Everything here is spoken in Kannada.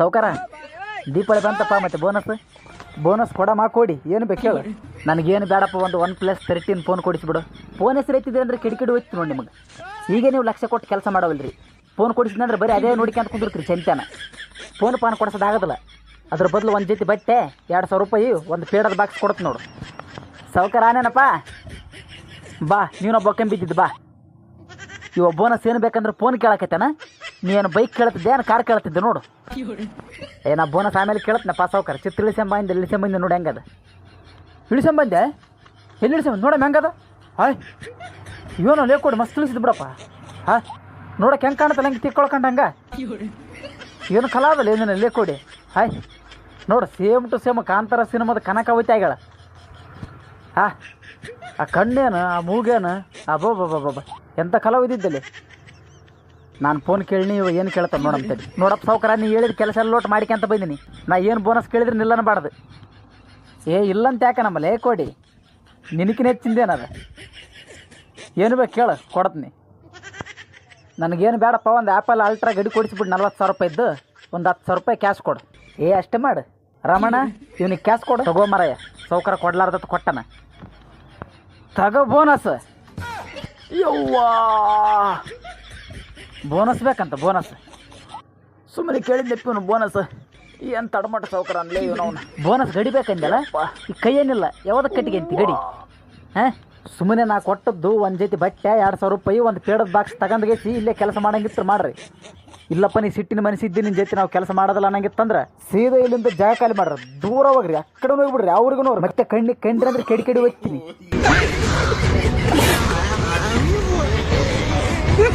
ಸೌಕಾರ ದೀಪಾವಳಿ ಬಂತಪ್ಪ ಮತ್ತೆ ಬೋನಸ್ ಬೋನಸ್ ಕೊಡ ಮಾ ಕೊಡಿ. ಏನು ಬೇಕು ಹೇಳು. ನನಗೇನು ಬೇಡಪ್ಪ, ಒಂದು ಒನ್ ಪ್ಲಸ್ ತರ್ಟೀನ್ ಫೋನ್ ಕೊಡಿಸ್ಬಿಡು. ಫೋನ್ ಹೆಸರು ಐತಿದೆ ಅಂದ್ರೆ ಕಿಡಿಕಿಡಿ ಹೋಯ್ತು ನೋಡಿ ನಿಮಗೆ. ಈಗ ನೀವು ಲಕ್ಷ ಕೊಟ್ಟು ಕೆಲಸ ಮಾಡೋವಲ್ರಿ. ಫೋನ್ ಕೊಡಿಸಿದ್ರೆ ಬರೀ ಅದೇ ನೋಡ್ಕೊಂತ ಕುಂದಿರ್ತೀರಿ ಚಂತಾನ. ಫೋನ್ ಪಾನ್ ಕೊಡಿಸೋದಾಗದಲ್ಲ ಅದ್ರ ಬದಲು ಒಂದು ಜೊತೆ ಬಟ್ಟೆ, ಎರಡು ಸಾವಿರ ರೂಪಾಯಿ, ಒಂದು ಪೇಡದ ಬಾಕ್ಸ್ ಕೊಡುತ್ತೆ ನೋಡು. ಸೌಕರ ಆನೇನಪ್ಪ? ಬಾ ನೀವೊಬ್ಬ ಕಂಬಿದ್ದಿದ್ದು ಬಾ. ಇವ ಬೋನಸ್ ಏನು ಬೇಕಂದ್ರೆ ಫೋನ್ ಕೇಳಕೈತೇನ ನೀನು ಬೈಕ್ ಕೇಳ್ತಿದ್ದೆ ಏನು ಕಾರ್ ಕೇಳ್ತಿದ್ದೆ ನೋಡು. ಏ ಬೋನಸ್ ಆಮೇಲೆ ಕೇಳತ್ನ ಪಾಸ್ ಸಾವ್ಕಾರ ಚಿತ್ರ ಇಳಿಸಂಬಂದ ಇಳಿಸಂಬಂದ ನೋಡಿ ಹೆಂಗದ. ಇಳಿಸಂಬಂದೆ ಎಲ್ಲಿ ಇಳಿಸಂಬಂದು ನೋಡಮ್ಮ ಹೆಂಗದ ಹಾಯ್. ಇವನು ಲೇ ಕೊಡು, ಮಸ್ತ್ ಇಳಿಸಿದ್ ಬಿಡಪ್ಪ. ಹಾಂ. ನೋಡಕ್ಕೆ ಹೆಂಗೆ ಕಾಣತ್ತಲ್ಲ, ಹೆಂಗೆ ತಿಕ್ಕೊಳ್ಕಂಡು ಹಂಗೆ. ಏನು ಕಲಾ ಅದಲ್ಲ ಏನೇನು ಲೇ ಕೊಡಿ. ಹಾಯ್. ನೋಡು ಸೇಮ್ ಟು ಸೇಮ್ ಕಾಂತಾರ ಸಿನಿಮಾದ ಕನಕ ಆಗ್ಯಾಳ ಹಾ. ಆ ಕಣ್ಣೇನು, ಆ ಮೂಗೇನು ಅಬ್ಬಬ್ಬಬ್ಬಬ್ಬ ಎಂಥ ಕಲಾವಿದಿದ್ದಲ್ಲಿ ನಾನು ಫೋನ್ ಕೇಳಿ ಇವಾಗ ಏನು ಕೇಳ್ತಾನೆ ನೋಡಂತೇಳಿ ನೋಡಪ್ಪ ಸೌಕರ್ಯ ನೀ ಹೇಳಿದ ಕೆಲಸ ಎಲ್ಲ ಲೋಟ್ ಅಂತ ಬಂದೀನಿ. ನಾ ಏನು ಬೋನಸ್ ಕೇಳಿದ್ರೆ ನಿಲ್ಲನ ಬಾರ್ದು. ಏ, ಇಲ್ಲಂತ ಯಾಕೆ ನಮ್ಮಲ್ಲಿ? ಕೊಡಿ, ನಿನಕಿನ ಹೆಚ್ಚಿಂದೇನದ ಏನು ಬೇಕು ಕೇಳು, ಕೊಡ್ತೀನಿ. ನನಗೇನು ಬೇಡಪ್ಪ ಒಂದು ಆ್ಯಪಲ್ ಅಲ್ಟ್ರಾ ಗಡಿ ಕೊಡಿಸ್ಬಿಟ್ಟು ನಲ್ವತ್ತು ಸಾವಿರ ರೂಪಾಯಿ ಇದ್ದು, ಒಂದು ಹತ್ತು ಸಾವಿರ ರೂಪಾಯಿ ಕ್ಯಾಶ್ ಕೊಡು. ಏ, ಅಷ್ಟೇ ಮಾಡು. ರಮಣ, ಇವನಿಗೆ ಕ್ಯಾಶ್ ಕೊಡು. ತಗೋ ಮರಯ್ಯ ಸೌಕರ ಕೊಡ್ಲಾರ್ದತ್ ಕೊಟ್ಟನ. ತಗೋ ಬೋನಸ್ ಯವ್ವಾ! ಬೋನಸ್ ಬೇಕಂತ ಬೋನಸ್ ಸುಮ್ಮನೆ ಕೇಳಿದ್ದೆಪ್ಪ ಇವನು ಬೋನಸ್ ಏನು ತಡಮಟ ಸೌಕರ ಅನ್ಲೇ ಇವನು ಅವನು. ಬೋನಸ್ ಗಡಿ ಬೇಕಂದಲ್ಲ ಈ ಕೈ ಏನಿಲ್ಲ ಯಾವ್ದಕ್ಕೆ ಕಟ್ಟಿಗೆ ಅಂತ ಗಡಿ? ಹಾಂ? ಸುಮ್ಮನೆ ನಾ ಕೊಟ್ಟದ್ದು ಒಂದು ಜೊತೆ ಬಟ್ಟೆ ಎರಡು ಸಾವಿರ ರೂಪಾಯಿ ಒಂದು ಪೇಡದ ಬಾಕ್ಸ್ ತಗೊಂಡ್ಗೇಸಿ ಇಲ್ಲೇ ಕೆಲಸ ಮಾಡಂಗಿತ್ತು ಮಾಡ್ರಿ. ಇಲ್ಲಪ್ಪ ನೀ ಸಿಟ್ಟಿನ ಮನಸ್ಸಿದ್ದು ನಿನ್ನ ಜೊತೆ ನಾವು ಕೆಲಸ ಮಾಡೋದಲ್ಲ ಅನ್ನಂಗಿತ್ತಂದ್ರೆ ಸೀದಾ ಇಲ್ಲಿಂದ ಜಾಗ ಖಾಲಿ ಮಾಡ್ರಿ. ದೂರ ಹೋಗ್ರಿ ಆ ಕಡೆ ಹೋಗ್ಬಿಡ್ರಿ ಅವ್ರಿಗೂ ಅವ್ರು ಮತ್ತೆ ಕಣ್ಣಿಗೆ ಕಂಡ್ರಿ ಅಂದ್ರೆ ಕೆಡಿ ಕೆಡಿ ಹೋಗ್ತೀನಿ.